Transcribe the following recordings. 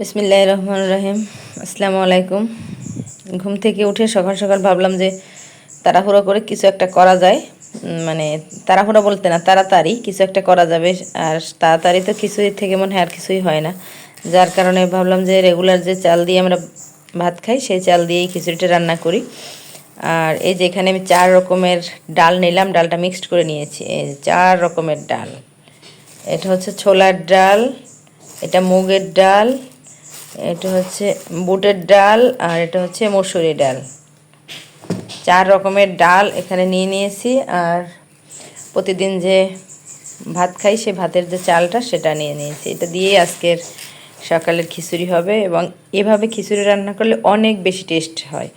বিসমিল্লাহ রহমান রহিম। আসসালামু আলাইকুম। ঘুম থেকে উঠে সকাল সকাল ভাবলাম যে তাড়াহুড়ো করে কিছু একটা করা যায়। মানে তাড়াহুড়ো বলতে না, তাড়াতাড়ি কিছু একটা করা যাবে। আর তাড়াতাড়ি তো কিছুই থেকে মনে হয় আর কিছুই হয় না। যার কারণে ভাবলাম যে রেগুলার যে চাল দিয়ে আমরা ভাত খাই, সেই চাল দিয়েই খিচুড়িটা রান্না করি। আর এই যে এখানে আমি চার রকমের ডাল নিলাম, ডালটা মিক্সড করে নিয়েছি। চার রকমের ডাল। এটা হচ্ছে ছোলার ডাল, এটা মুগের ডাল এটা হচ্ছে বুটের ডাল আর এটা হচ্ছে মসুরি ডাল। চার রকমের ডাল এখানে নিয়ে নিয়েছি আর প্রতিদিন যে ভাত খাই সে ভাতের যে চালটা সেটা নিয়ে নিয়েছি। এটা দিয়েই আজকের সকালের খিচুড়ি হবে এবং এভাবে খিচুড়ি রান্না করলে অনেক বেশি টেস্ট হয়।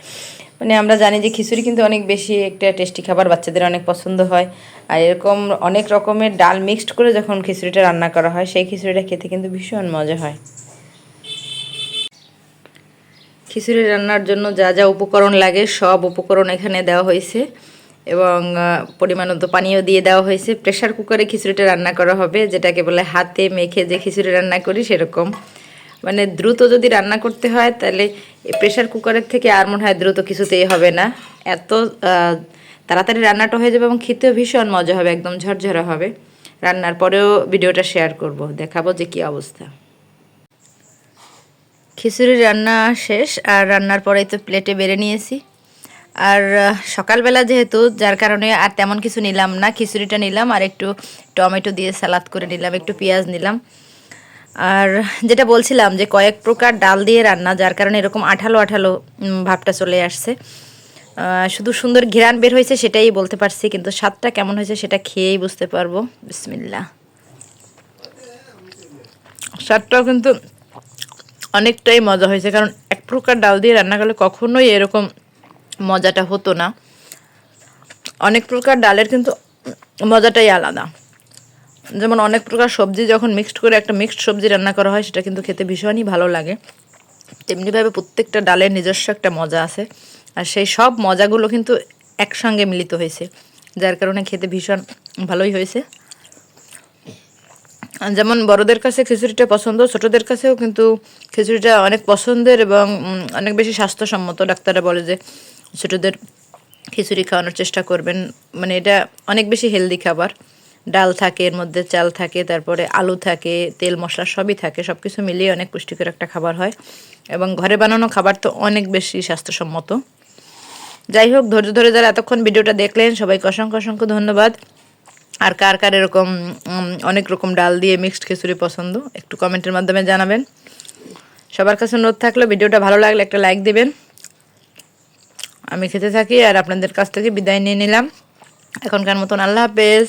মানে আমরা জানি যে খিচুড়ি কিন্তু অনেক বেশি একটা টেস্টি খাবার, বাচ্চাদের অনেক পছন্দ হয়। আর এরকম অনেক রকমের ডাল মিক্সড করে যখন খিচুড়িটা রান্না করা হয়, সেই খিচুড়িটা খেতে কিন্তু ভীষণ মজা হয়। খিচুড়ি রান্নার জন্য যা যা উপকরণ লাগে সব উপকরণ এখানে দেওয়া হয়েছে। এবং পরিমাণ মতো পানিও দিয়ে দেওয়া হয়েছে। প্রেশার কুকারে খিচুড়িটা রান্না করা হবে, যেটাকে বলে হাতে মেখে যে খিচুড়ি রান্না করি সেরকম। মানে দ্রুত যদি রান্না করতে হয়, তাহলে প্রেশার কুকারের থেকে আর মনে হয় দ্রুত কিছুতেই হবে না। এত তাড়াতাড়ি রান্নাটা হয়ে যাবে এবং খেতেও ভীষণ মজা হবে, একদম ঝরঝরা হবে। রান্নার পরেও ভিডিওটা শেয়ার করব, দেখাবো যে কী অবস্থা। খিচুড়ি রান্না শেষ, আর রান্নার পরেই তো প্লেটে বেড়ে নিয়েছি। আর সকালবেলা যেহেতু, যার কারণে আর তেমন কিছু নিলাম না। খিচুড়িটা নিলাম, আর একটু টমেটো দিয়ে সালাদ করে নিলাম, একটু পেঁয়াজ নিলাম। আর যেটা বলছিলাম যে, কয়েক প্রকার ডাল দিয়ে রান্না, যার কারণে এরকম আঠালো আঠালো ভাবটা চলে আসছে। শুধু সুন্দর ঘিরান বের হয়েছে সেটাই বলতে পারছি, কিন্তু স্বাদটা কেমন হয়েছে সেটা খেয়েই বুঝতে পারব। বিসমিল্লা স্বাদটাও কিন্তু অনেকটাই মজা হয়েছে। কারণ এক প্রকার ডাল দিয়ে রান্না করলে কখনোই এরকম মজাটা হতো না। অনেক প্রকার ডালের কিন্তু মজাটাই আলাদা। যেমন অনেক প্রকার সবজি যখন মিক্সড করে একটা মিক্সড সবজি রান্না করা হয়, সেটা কিন্তু খেতে ভীষণই ভালো লাগে। তেমনিভাবে প্রত্যেকটা ডালের নিজস্ব একটা মজা আছে। আর সেই সব মজাগুলো কিন্তু একসঙ্গে মিলিত হয়েছে, যার কারণে খেতে ভীষণ ভালোই হয়েছে। যেমন বড়দের কাছে খিচুড়িটা পছন্দ, ছোটদের কাছেও কিন্তু খিচুড়িটা অনেক পছন্দের এবং অনেক বেশি স্বাস্থ্যসম্মত। ডাক্তাররা বলে যে ছোটদের খিচুড়ি খাওয়ানোর চেষ্টা করবেন। মানে এটা অনেক বেশি হেলদি খাবার। ডাল থাকে, এর মধ্যে চাল থাকে, তারপরে আলু থাকে, তেল, মশলা সবই থাকে। সব কিছু মিলিয়ে অনেক পুষ্টিকর একটা খাবার হয় এবং ঘরে বানানো খাবার তো অনেক বেশি স্বাস্থ্যসম্মত। যাই হোক, ধৈর্য ধরে যারা এতক্ষণ ভিডিওটা দেখলেন, সবাইকে অসংখ্য অসংখ্য ধন্যবাদ। আর কার কার এরকম অনেক রকম ডাল দিয়ে মিক্সড খিচুড়ি পছন্দ, একটু কমেন্টের মাধ্যমে জানাবেন। সবার কাছে অনুরোধ থাকলে, ভিডিওটা ভালো লাগলে একটা লাইক দেবেন। আমি খেতে থাকি আর আপনাদের কাছ থেকে বিদায় নিয়ে নিলাম। এখনকার মতন আল্লাহ হাফেজ।